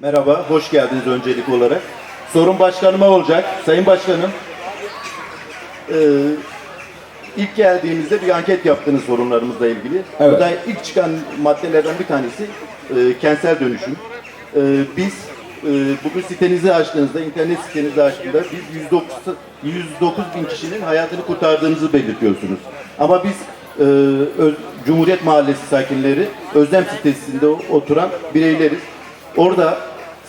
Merhaba, hoş geldiniz öncelik olarak. Sorun başkanıma olacak. Sayın Başkanım, eee, ilk geldiğimizde bir anket yaptınız sorunlarımızla ilgili. Evet. Bu da ilk çıkan maddelerden bir tanesi eee, kentsel dönüşüm. Eee, biz eee, bugün sitenizi açtığınızda, internet sitenizi açtığında biz 109, 109 bin kişinin hayatını kurtardığınızı belirtiyorsunuz. Ama biz eee, Öz- Cumhuriyet Mahallesi sakinleri Özlem sitesinde oturan bireyleriz. Orada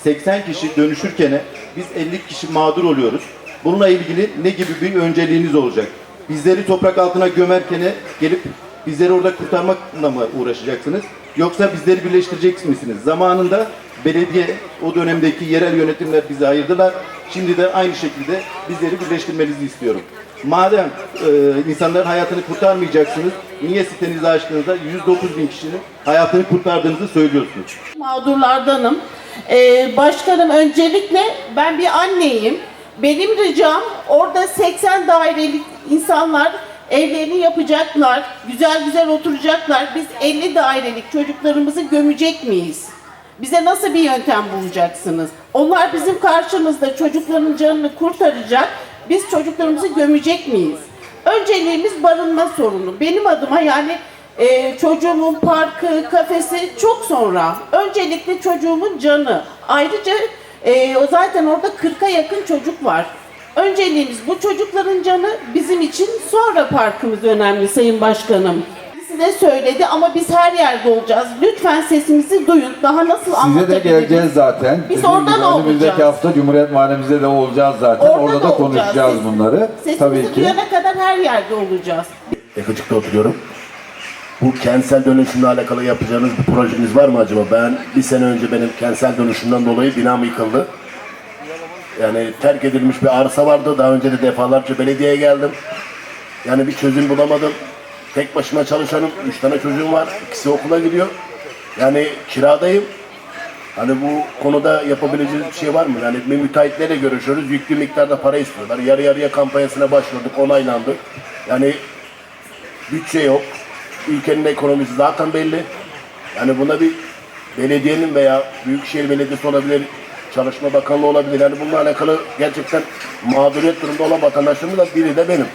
80 kişi dönüşürken biz 50 kişi mağdur oluyoruz. Bununla ilgili ne gibi bir önceliğiniz olacak? Bizleri toprak altına gömerken gelip bizleri orada kurtarmakla mı uğraşacaksınız? Yoksa bizleri birleştirecek misiniz? Zamanında belediye, o dönemdeki yerel yönetimler bizi ayırdılar. Şimdi de aynı şekilde bizleri birleştirmenizi istiyorum. Madem e, insanların hayatını kurtarmayacaksınız, niye sitenizi açtığınızda 109 bin kişinin hayatını kurtardığınızı söylüyorsunuz? mağdurlardanım. Ee, başkanım öncelikle ben bir anneyim. Benim ricam orada 80 dairelik insanlar evlerini yapacaklar, güzel güzel oturacaklar. Biz 50 dairelik çocuklarımızı gömecek miyiz? Bize nasıl bir yöntem bulacaksınız? Onlar bizim karşımızda çocukların canını kurtaracak. Biz çocuklarımızı gömecek miyiz? Önceliğimiz barınma sorunu. Benim adıma yani ee, çocuğumun parkı, kafesi çok sonra. Öncelikle çocuğumun canı. Ayrıca e, o zaten orada 40'a yakın çocuk var. Önceliğimiz bu çocukların canı bizim için sonra parkımız önemli Sayın Başkanım. Size söyledi ama biz her yerde olacağız. Lütfen sesimizi duyun. Daha nasıl Size de anlatabiliriz? geleceğiz zaten. Biz Dediğim orada gibi da Önümüzdeki olacağız. hafta Cumhuriyet Mahallemizde de olacağız zaten. Orada Orada, da da olacağız. konuşacağız bunları. Sesimizi Tabii ki. duyana kadar her yerde olacağız. Yakıcık'ta oturuyorum. Bu kentsel dönüşümle alakalı yapacağınız bir projeniz var mı acaba? Ben bir sene önce benim kentsel dönüşümden dolayı binam yıkıldı. Yani terk edilmiş bir arsa vardı. Daha önce de defalarca belediyeye geldim. Yani bir çözüm bulamadım. Tek başıma çalışanım. Üç tane çocuğum var. İkisi okula gidiyor. Yani kiradayım. Hani bu konuda yapabileceğiniz bir şey var mı? Yani bir müteahhitlerle görüşüyoruz. Yüklü miktarda para istiyorlar. Yarı yarıya kampanyasına başvurduk. Onaylandı. Yani bütçe yok. Ülkenin ekonomisi zaten belli. Yani buna bir belediyenin veya Büyükşehir Belediyesi olabilir, Çalışma Bakanlığı olabilir. Yani bununla alakalı gerçekten mağduriyet durumda olan vatandaşlarımız da biri de benim.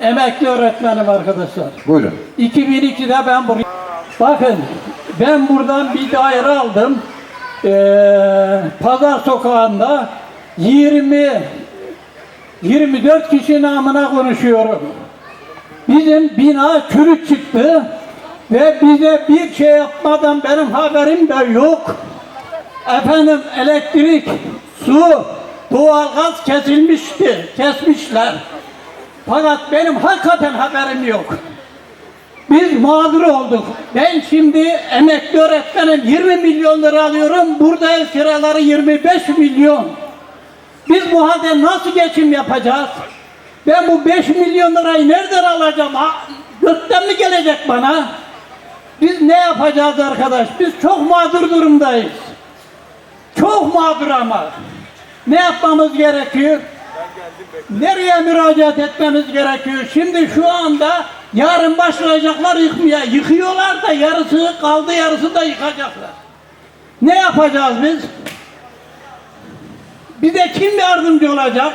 Emekli öğretmenim arkadaşlar. Buyurun. 2002'de ben buraya... Bakın ben buradan bir daire aldım. Ee, Pazar sokağında 20 24 kişi namına konuşuyorum. Bizim bina çürük çıktı ve bize bir şey yapmadan benim haberim de yok. Efendim elektrik, su, doğalgaz kesilmişti, kesmişler. Fakat benim hakikaten haberim yok. Biz mağdur olduk. Ben şimdi emekli öğretmenim 20 milyon lira alıyorum. Burada ev kiraları 25 milyon. Biz bu halde nasıl geçim yapacağız? Ben bu 5 milyon lirayı nereden alacağım? Ha, gökten mi gelecek bana? Biz ne yapacağız arkadaş? Biz çok mağdur durumdayız. Çok mağdur ama. Ne yapmamız gerekiyor? Nereye müracaat etmemiz gerekiyor? Şimdi şu anda yarın başlayacaklar yıkmaya. Yıkıyorlar da yarısı kaldı yarısı da yıkacaklar. Ne yapacağız biz? Bize kim yardımcı olacak?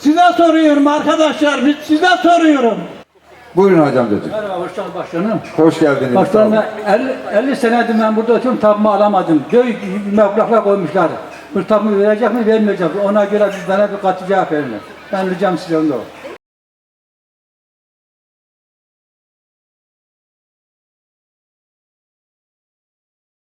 Size soruyorum arkadaşlar, biz size soruyorum. Buyurun hocam dedim. Merhaba, geldin başkanım. Hoş geldiniz. Başkanım ben 50, 50 senedir ben burada oturuyorum tapumu alamadım. Köy meblaklar koymuşlar. Bu tapumu verecek mi vermeyecek mi? Ona göre biz bana bir katı cevap verin. Ben ricam size onda o.